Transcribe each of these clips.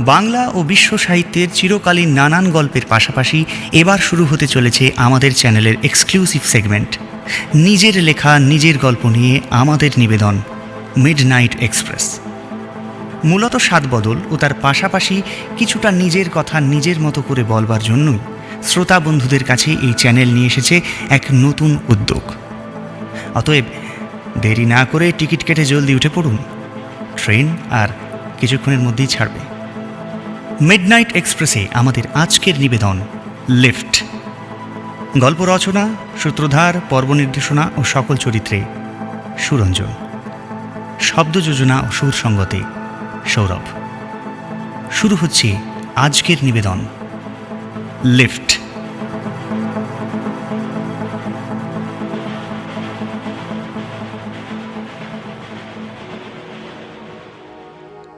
বাংলা ও বিশ্ব সাহিত্যের চিরকালীন নানান গল্পের পাশাপাশি এবার শুরু হতে চলেছে আমাদের চ্যানেলের এক্সক্লুসিভ সেগমেন্ট নিজের লেখা, নিজের গল্প নিয়ে আমাদের নিবেদন মিড নাইট এক্সপ্রেস মূলত স্বাদ বদল ও তার পাশাপাশি কিছুটা নিজের কথা নিজের মতো করে বলবার জন্যই শ্রোতা বন্ধুদের কাছে এই চ্যানেল নিয়ে এসেছে এক নতুন উদ্যোগ। অতএব দেরি না করে টিকিট কেটে জলদি উঠে পড়ুন। ট্রেন আর কিছুক্ষণের মধ্যেই ছাড়বে। মিডনাইট এক্সপ্রেসে আমাদের আজকের নিবেদন লিফট গল্প রচনা, সূত্রধার, পর্ব নির্দেশনা ও সকল চরিত্রে সুরঞ্জন। শব্দ যোজনা ও সুর সঙ্গতে সৌরভ। শুরু হচ্ছে আজকের নিবেদন লিফট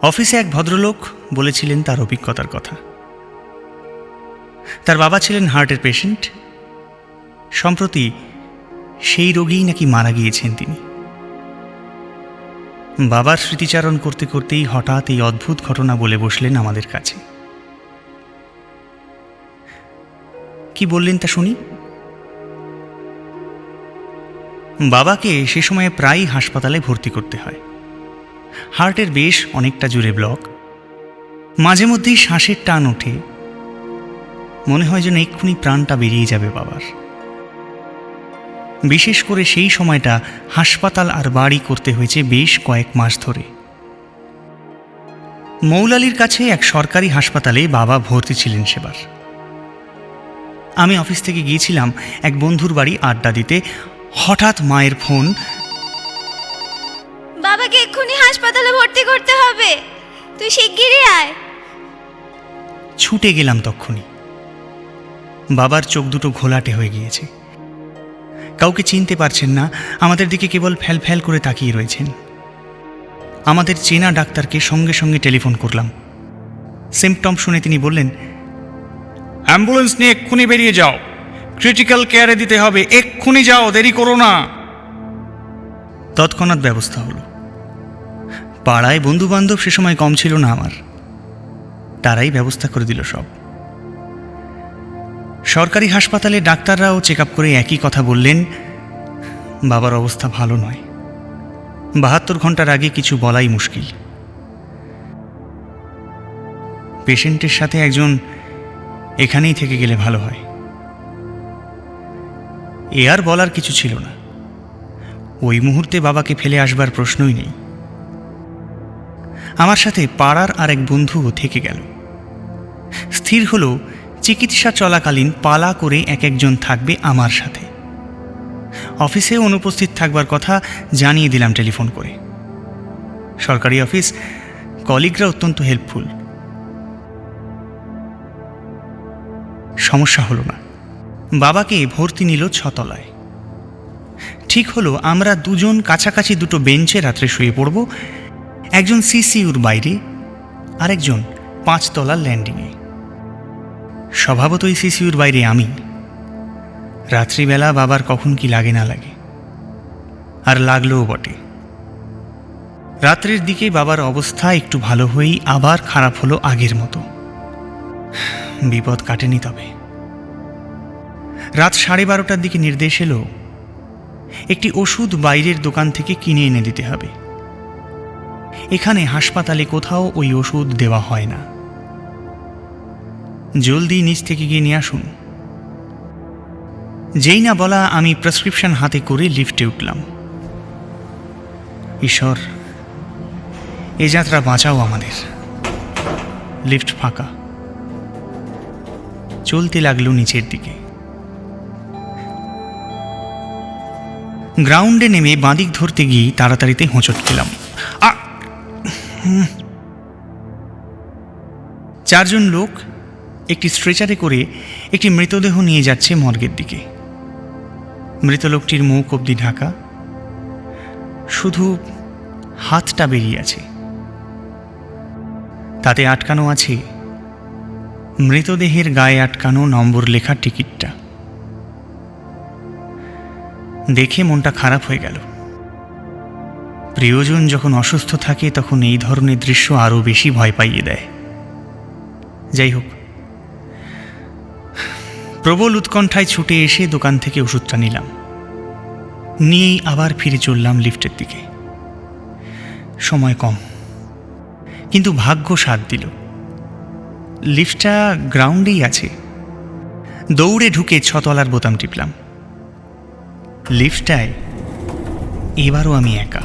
অফিসে এক ভদ্রলোক বলেছিলেন তার অভিজ্ঞতার কথা। তার বাবা ছিলেন হার্টের পেশেন্ট। সম্প্রতি সেই রোগীই নাকি মারা গিয়েছেন তিনি। বাবার স্মৃতিচারণ করতে করতেই হঠাৎ এই অদ্ভুত ঘটনা বলে বসলেন আমাদের কাছে। কি বললেন তা শুনি? বাবাকে সে সময়ে প্রায়ই হাসপাতালে ভর্তি করতে হয়। হার্টের বেশ অনেকটা জুড়ে ব্লক। মাঝে মধ্যেই শ্বাসের টান ওঠে। মনে হয় যেন এক্ষুনি প্রাণটা বেরিয়ে যাবে বাবার। বিশেষ করে সেই সময়টা হাসপাতাল আর বাড়ি করতে হয়েছে বেশ কয়েক মাস ধরে। মৌলালির কাছে এক সরকারি হাসপাতালে বাবা ভর্তি ছিলেন সেবার। আমি অফিস থেকে গিয়েছিলাম, এক বন্ধুর বাড়ি আড্ডা দিতে। হঠাৎ মায়ের ফোন হাসপাতালে ভর্তি করতে হবে। তুই শিগগিরই আয়। ছুটে গেলাম তক্ষুনি। বাবার চোখ দুটো ঘোলাটে হয়ে গিয়েছে। কাউকে চিনতে পারছেন না আমাদের দিকে কেবল ফ্যাল ফ্যাল করে তাকিয়ে রয়েছেন। আমাদের চেনা ডাক্তারকে সঙ্গে সঙ্গে টেলিফোন করলাম। সিমটম শুনে তিনি বললেন অ্যাম্বুলেন্স নিয়ে এক্ষুনি বেরিয়ে যাও। ক্রিটিক্যাল কেয়ারে দিতে হবে। এক্ষুনি যাও দেরি করো না। তৎক্ষণাৎ ব্যবস্থা হলো। পাড়ায় বন্ধু বান্ধব সে সময় কম ছিল না আমার। তারাই ব্যবস্থা করে দিল সব। সরকারি হাসপাতালে ডাক্তাররাও চেক আপ করে একই কথা বললেন, বাবার অবস্থা ভালো নয়। বাহাত্তর ঘণ্টার আগে কিছু বলাই মুশকিল। পেশেন্টের সাথে একজন এখানেই থেকে গেলে ভালো হয়। এ আর বলার কিছু ছিল না। ওই মুহূর্তে বাবাকে ফেলে আসবার প্রশ্নই নেই। আমার সাথে পাড়ার আরেক বন্ধুও থেকে গেল। স্থির হলো, চিকিৎসা চলাকালীন পালা করে এক একজন থাকবে আমার সাথে। অফিসে অনুপস্থিত থাকবার কথা জানিয়ে দিলাম টেলিফোন করে। সরকারি অফিস, কলিগরা অত্যন্ত হেল্পফুল। সমস্যা হলো না। বাবাকে ভর্তি নিল ছতলায়। ঠিক হলো, আমরা দুজন কাছাকাছি দুটো বেঞ্চে রাত্রে শুয়ে পড়ব একজন সিসিউর বাইরে, আরেকজন পাঁচতলার ল্যান্ডিংয়ে। স্বভাবতই সিসিউর বাইরে আমি। রাত্রিবেলা বাবার কখন কি লাগে না লাগে। আর লাগলেও বটে। রাত্রের দিকে বাবার অবস্থা একটু ভালো হয়েই আবার খারাপ হলো আগের মতো। বিপদ কাটেনি তবে। রাত সাড়ে বারোটার দিকে নির্দেশ এলো, একটি ওষুধ বাইরের দোকান থেকে কিনে এনে দিতে হবে। এখানে হাসপাতালে কোথাও ওই ওষুধ দেওয়া হয় না। জলদি নিচ থেকে গিয়ে নিয়ে আসুন। যেই না বলা, আমি প্রেসক্রিপশন হাতে করে লিফটে উঠলাম। ঈশ্বর, এ যাত্রা বাঁচাও আমাদের। লিফট ফাঁকা। চলতে লাগল নিচের দিকে। গ্রাউন্ডে নেমে বাঁদিক ধরতে গিয়ে তাড়াতাড়িতে হোঁচট খেলাম। আ! চারজন লোক একটি স্ট্রেচারে করে একটি মৃতদেহ নিয়ে যাচ্ছে মর্গের দিকে। মৃত লোকটির মুখ অবধি ঢাকা। শুধু হাতটা বেরিয়ে আছে। তাতে আটকানো আছে মৃতদেহের গায়ে আটকানো নম্বর লেখা টিকিটটা। দেখে মনটা খারাপ হয়ে গেল। প্রিয়জন যখন অসুস্থ থাকে, তখন এই ধরনের দৃশ্য আরও বেশি ভয় পাইয়ে দেয়। যাই হোক, প্রবল উৎকণ্ঠায় ছুটে এসে দোকান থেকে ওষুধটা নিলাম। নিয়েই আবার ফিরে চললাম লিফটের দিকে। সময় কম, কিন্তু ভাগ্য সাথ দিল। লিফটটা গ্রাউন্ডেই আছে। দৌড়ে ঢুকে ছতলার বোতাম টিপলাম। লিফটটায় এবারও আমি একা।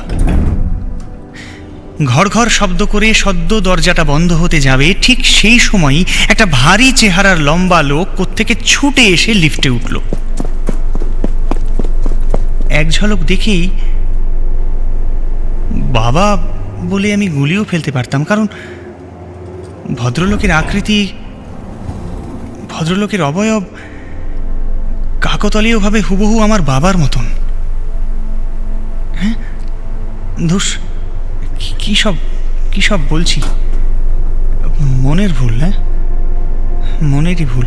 ঘর ঘর শব্দ করে সদ্য দরজাটা বন্ধ হতে যাবে, ঠিক সেই সময়ই একটা ভারী চেহারার লম্বা লোক কোত্থেকে ছুটে এসে লিফটে উঠল। এক ঝলক দেখেই, বাবা বলে আমি গুলিও ফেলতে পারতাম, কারণ ভদ্রলোকের আকৃতি, ভদ্রলোকের অবয়ব কাকতলীয়ভাবে হুবহু আমার বাবার মতন। হ্যাঁ? ধুস কি- সব, কী সব বলছি? মনের ভুল হ্যাঁ? মনেরই ভুল।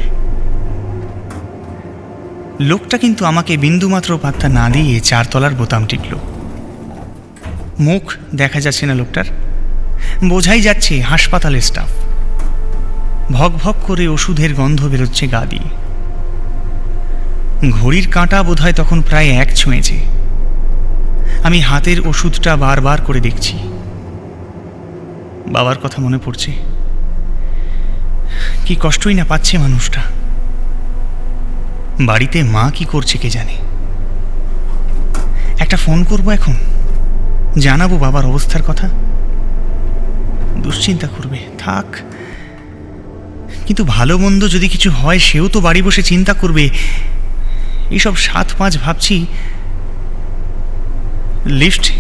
লোকটা কিন্তু আমাকে বিন্দুমাত্র পাত্তা না দিয়ে চারতলার বোতাম টিপল মুখ দেখা যাচ্ছে না লোকটার। বোঝাই যাচ্ছে হাসপাতালের স্টাফ। ভক ভক করে ওষুধের গন্ধ বেরোচ্ছে গা দিয়ে। ঘড়ির কাঁটা বোধহয় তখন প্রায় এক ছুঁয়েছে। আমি হাতের ওষুধটা বারবার করে দেখছি। বাবার কথা মনে পড়ছে। কি কষ্টই না পাচ্ছে মানুষটা। বাড়িতে মা কি করছে কে জানে। একটা ফোন করব এখন। জানাব বাবার অবস্থার কথা। দুশ্চিন্তা করবে। থাক। কিন্তু ভালো মন্দ যদি কিছু হয়, সেও তো বাড়ি বসে চিন্তা করবে। এইসব সাত পাঁচ ভাবছি। লিফট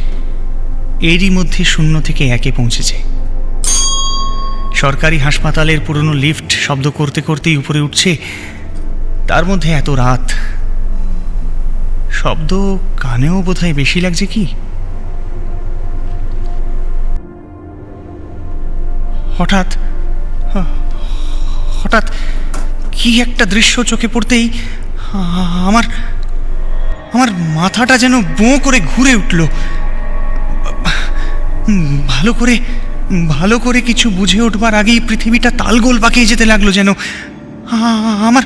এরই মধ্যে শূন্য থেকে একে পৌঁছেছে। সরকারি হাসপাতালের পুরনো লিফট শব্দ করতে করতেই উপরে উঠছে। তার মধ্যে এত রাত। শব্দ কানেও বোধহয় বেশি লাগছে কি? হঠাৎ হঠাৎ কি একটা দৃশ্য চোখে পড়তেই আমার আমার মাথাটা যেন বোঁ করে ঘুরে উঠল। ভালো করে ভালো করে কিছু বুঝে উঠবার আগেই পৃথিবীটা তালগোল পাকিয়ে যেতে লাগল যেন। আমার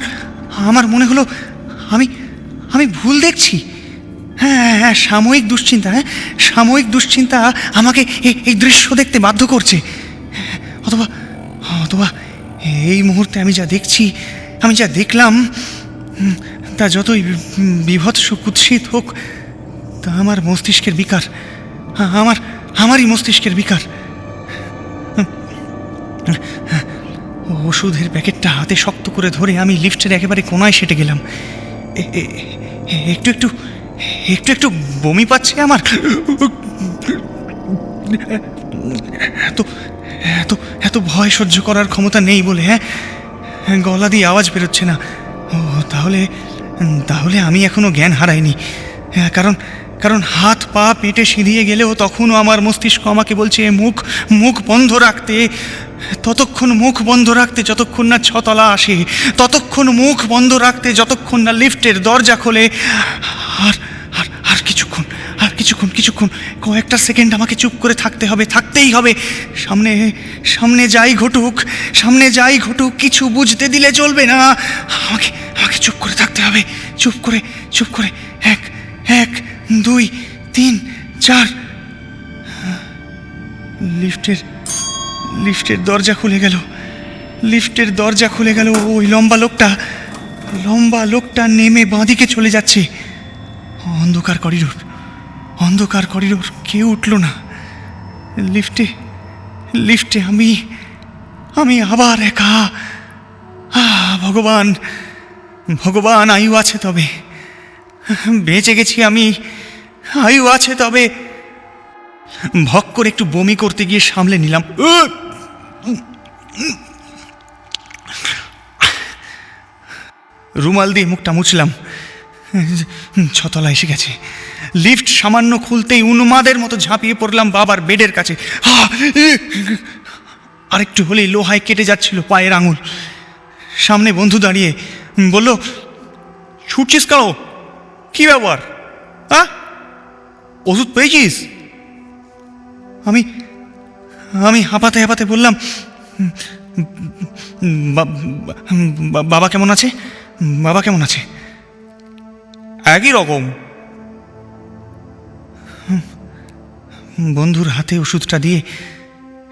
আমার মনে হলো আমি আমি ভুল দেখছি। হ্যাঁ হ্যাঁ, হ্যাঁ সাময়িক দুশ্চিন্তা হ্যাঁ সাময়িক দুশ্চিন্তা আমাকে এই- দৃশ্য দেখতে বাধ্য করছে। অথবা অথবা এই মুহূর্তে আমি যা দেখছি আমি যা দেখলাম তা যতই বিভৎস কুৎসিত হোক তা আমার মস্তিষ্কের বিকার। আমার আমারই মস্তিষ্কের বিকার। ওষুধের প্যাকেটটা হাতে শক্ত করে ধরে আমি লিফটের একেবারে কোনায় সেটে গেলাম। একটু একটু একটু একটু বমি পাচ্ছে আমার। এত এত এত ভয় সহ্য করার ক্ষমতা নেই বলে হ্যাঁ? গলা দিয়ে আওয়াজ বেরোচ্ছে না। ও তাহলে তাহলে আমি এখনও জ্ঞান হারাইনি। হ্যাঁ, কারণ কারণ হাত পা পেটে সিঁধিয়ে গেলেও তখনও আমার মস্তিষ্ক আমাকে বলছে মুখ মুখ বন্ধ রাখতে। ততক্ষণ মুখ বন্ধ রাখতে যতক্ষণ না ছতলা আসে, ততক্ষণ মুখ বন্ধ রাখতে যতক্ষণ না লিফটের দরজা খোলে, আর আর আর কিছুক্ষণ আর কিছুক্ষণ কিছুক্ষণ, কয়েকটা সেকেন্ড আমাকে চুপ করে থাকতে হবে, থাকতেই হবে। সামনে সামনে যাই ঘটুক, সামনে যাই ঘটুক, কিছু বুঝতে দিলে চলবে না। আমাকে আমাকে চুপ করে থাকতে হবে, চুপ করে চুপ করে। এক এক, দুই, তিন, চার। লিফটের লিফটের দরজা খুলে গেল। লিফটের দরজা খুলে গেল, ওই লম্বা লোকটা। লম্বা লোকটা নেমে বাঁদিকে চলে যাচ্ছে। অন্ধকার করিডোর। অন্ধকার করিডোর, কেউ উঠল না। লিফটে লিফটে আমি আমি আবার একা। ভগবান ভগবান, আয়ু আছে তবে। বেঁচে গেছি আমি, আয়ু আছে তবে। ভক করে একটু বমি করতে গিয়ে সামলে নিলাম! রুমাল দিয়ে মুখটা মুছলাম। ছতলা এসে গেছে। লিফট সামান্য খুলতেই উন্মাদের মতো ঝাঁপিয়ে পড়লাম বাবার বেডের কাছে। আরেকটু হলেই লোহায় কেটে যাচ্ছিল পায়ের আঙুল। সামনে বন্ধু দাঁড়িয়ে বলল, ছুটছিস কেন? কি ব্যাপার? হ্যাঁ ওষুধ পেয়েছিস? আমি আমি হাঁপাতে হাঁপাতে বললাম বাবা কেমন আছে? বাবা কেমন আছে? একই রকম। বন্ধুর হাতে ওষুধটা দিয়ে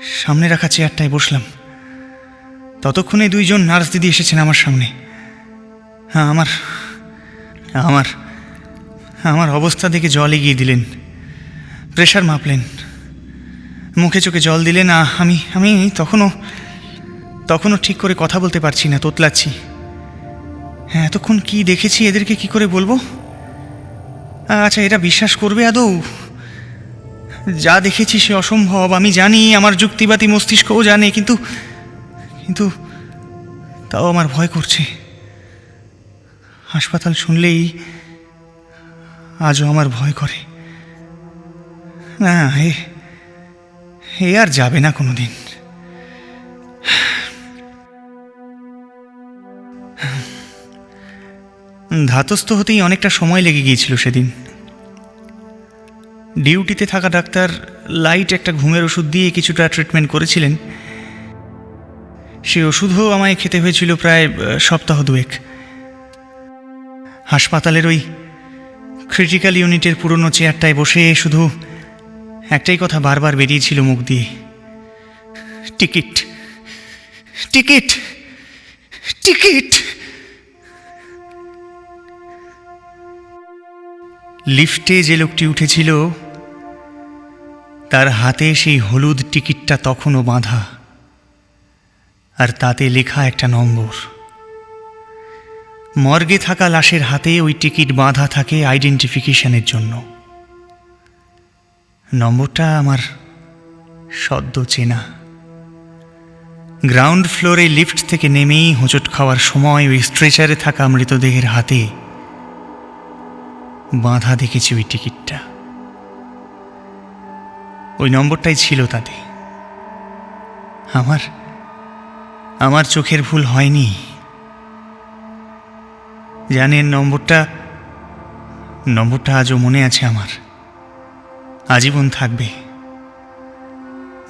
সামনে রাখা চেয়ারটায় বসলাম। ততক্ষণে দুইজন নার্স দিদি এসেছেন আমার সামনে। হ্যাঁ আমার আমার আমার অবস্থা দেখে জল এগিয়ে দিলেন। প্রেশার মাপলেন। মুখে চোখে জল দিলে না, আমি আমি তখনও তখনও ঠিক করে কথা বলতে পারছি না, তোতলাচ্ছি। হ্যাঁ এতক্ষণ কি দেখেছি, এদেরকে কি করে বলব? আচ্ছা এরা বিশ্বাস করবে আদৌ? যা দেখেছি সে অসম্ভব, আমি জানি, আমার যুক্তিবাদী মস্তিষ্কও জানে, কিন্তু কিন্তু তাও আমার ভয় করছে। হাসপাতাল শুনলেই আজও আমার ভয় করে। না, এ এ আর যাবে না কোনো দিন ধাতস্থ হতেই অনেকটা সময় লেগে গিয়েছিল সেদিন। ডিউটিতে থাকা ডাক্তার লাইট একটা ঘুমের ওষুধ দিয়ে কিছুটা ট্রিটমেন্ট করেছিলেন। সে ওষুধও আমায় খেতে হয়েছিল প্রায় সপ্তাহ দুয়েক। হাসপাতালের ওই ক্রিটিক্যাল ইউনিটের পুরনো চেয়ারটায় বসে শুধু একটাই কথা বারবার বেরিয়েছিল মুখ দিয়ে। টিকিট। টিকিট। টিকিট। লিফটে যে লোকটি উঠেছিল, তার হাতে সেই হলুদ টিকিটটা তখনও বাঁধা, আর তাতে লেখা একটা নম্বর। মর্গে থাকা লাশের হাতে ওই টিকিট বাঁধা থাকে আইডেন্টিফিকেশনের জন্য। নম্বরটা আমার সদ্য চেনা। গ্রাউন্ড ফ্লোরে লিফট থেকে নেমেই হোঁচট খাওয়ার সময় ওই স্ট্রেচারে থাকা মৃতদেহের হাতে বাঁধা দেখেছি ওই টিকিটটা। ওই নম্বরটাই ছিল তাতে। আমার আমার চোখের ভুল হয়নি। জানেন, নম্বরটা নম্বরটা আজও মনে আছে আমার। আজীবন থাকবে।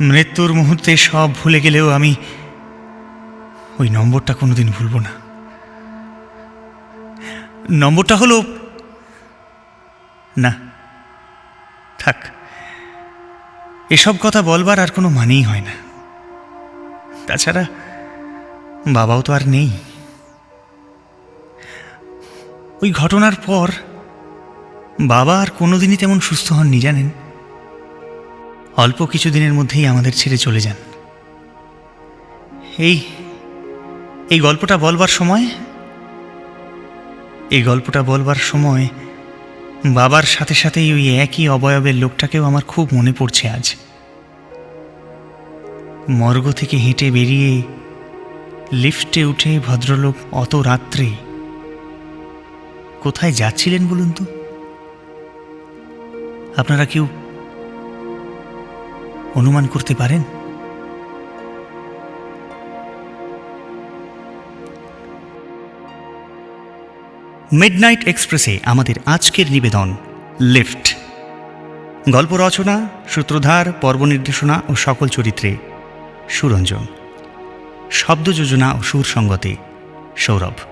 মৃত্যুর মুহূর্তে সব ভুলে গেলেও আমি ওই নম্বরটা কোনোদিন ভুলব না। নম্বরটা হলো না, থাক। এসব কথা বলবার আর কোনো মানেই হয় না। তাছাড়া বাবাও তো আর নেই। ওই ঘটনার পর বাবা আর কোনোদিনই তেমন সুস্থ হননি, জানেন? অল্প কিছুদিনের মধ্যেই আমাদের ছেড়ে চলে যান। এই এই গল্পটা বলবার সময়, এই গল্পটা বলবার সময় বাবার সাথে সাথেই ওই একই অবয়বের লোকটাকেও আমার খুব মনে পড়ছে আজ। মর্গ থেকে হেঁটে বেরিয়ে লিফটে উঠে ভদ্রলোক অত রাত্রে কোথায় যাচ্ছিলেন বলুন তো? আপনারা কেউ অনুমান করতে পারেন? মিডনাইট এক্সপ্রেসে আমাদের আজকের নিবেদন লিফট গল্প রচনা, সূত্রধার, পর্ব নির্দেশনা ও সকল চরিত্রে সুরঞ্জন। শব্দ যোজনা ও সুর সঙ্গতে সৌরভ।